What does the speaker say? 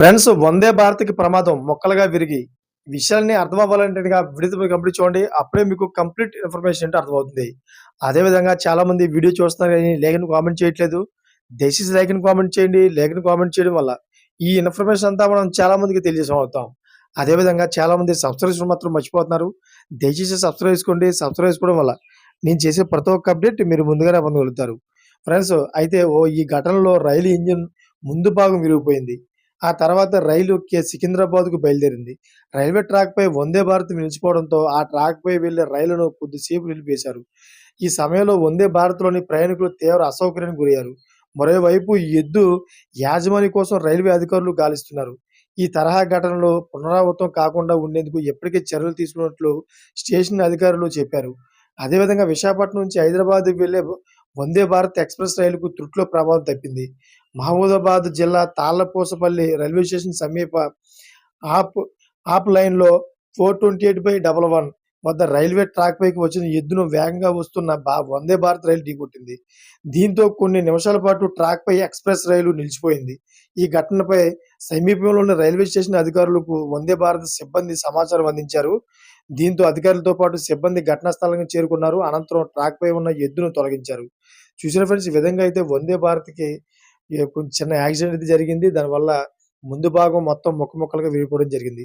Friends వందే భారత్కి ప్రమాదం. మొక్కలుగా విరిగి విషయాన్ని అర్థం అవ్వాలంటే వీడియో కంప్లీట్ చూడండి. అప్పుడే మీకు కంప్లీట్ ఇన్ఫర్మేషన్ అంటే అర్థమవుతుంది. అదేవిధంగా చాలా మంది వీడియో చూస్తున్నారు కానీ లేఖను కామెంట్ చేయట్లేదు. దయచేసి లేఖను కామెంట్ చేయండి. లేఖను కామెంట్ చేయడం వల్ల ఈ ఇన్ఫర్మేషన్ అంతా మనం చాలా మందికి అవుతాం అదేవిధంగా చాలా మంది సబ్స్క్రైబ్ మాత్రం మర్చిపోతున్నారు. దయచేసి సబ్స్క్రైబ్ చేసుకోండి. సబ్స్క్రైబ్ చేసుకోవడం వల్ల నేను చేసే ప్రతి ఒక్క అప్డేట్ మీరు ముందుగానే పొందగలుగుతారు. ఫ్రెండ్స్ అయితే ఓ ఈ ఘటనలో రైలు ఇంజిన్ ముందు భాగం విరిగిపోయింది. ఆ తర్వాత రైలు కే- సికింద్రాబాద్కు బయలుదేరింది. రైల్వే ట్రాక్పై వందే భారత్ నిలిచిపోవడంతో ఆ ట్రాక్పై వెళ్ళే రైలును కొద్దిసేపు నిలిపేశారు ఈ సమయంలో వందే భారత్లోని ప్రయాణికులు తీవ్ర అసౌకర్యానికి గురయ్యారు. మరోవైపు ఈ ఎద్దు యాజమాని కోసం రైల్వే అధికారులు గాలిస్తున్నారు. ఈ తరహా ఘటనలు పునరావృతం కాకుండా ఉండేందుకు ఎప్పటికే చర్యలు తీసుకున్నట్లు స్టేషన్ అధికారులు చెప్పారు. అదేవిధంగా విశాఖపట్నం నుంచి హైదరాబాద్ వెళ్ళే వందే భారత్ ఎక్స్ప్రెస్ రైలుకు త్రుట్లో ప్రభావం తప్పింది. మహమూదాబాద్ జిల్లా తాళ్ళపూసపల్లి రైల్వే స్టేషన్ సమీప ఆప్ ఆప్ లైన్లో four twenty eight by double one వద్ద రైల్వే ట్రాక్ పైకి వచ్చిన ఎద్దును వేగంగా వస్తున్న బా వందే భారత్ రైలు ఢీకొట్టింది. దీంతో కొన్ని నిమిషాల పాటు ట్రాక్ పై ఎక్స్ప్రెస్ రైలు నిలిచిపోయింది. ఈ ఘటనపై సమీపంలోని రైల్వే స్టేషన్ అధికారులకు వందే భారత్ సిబ్బంది సమాచారం అందించారు. దీంతో అధికారులతో పాటు సిబ్బంది ఘటనా స్థలానికి చేరుకున్నారు. అనంతరం ట్రాక్ పై ఉన్న ఎద్దును తొలగించారు. చూసిన ఫ్రెండ్స్ ఈ విధంగా అయితే వందే భారత్కి కొంచెం చిన్న యాక్సిడెంట్ అయితే జరిగింది. దానివల్ల ముందు భాగం మొత్తం ముక్క ముక్కలుగా విడిపోవడం జరిగింది.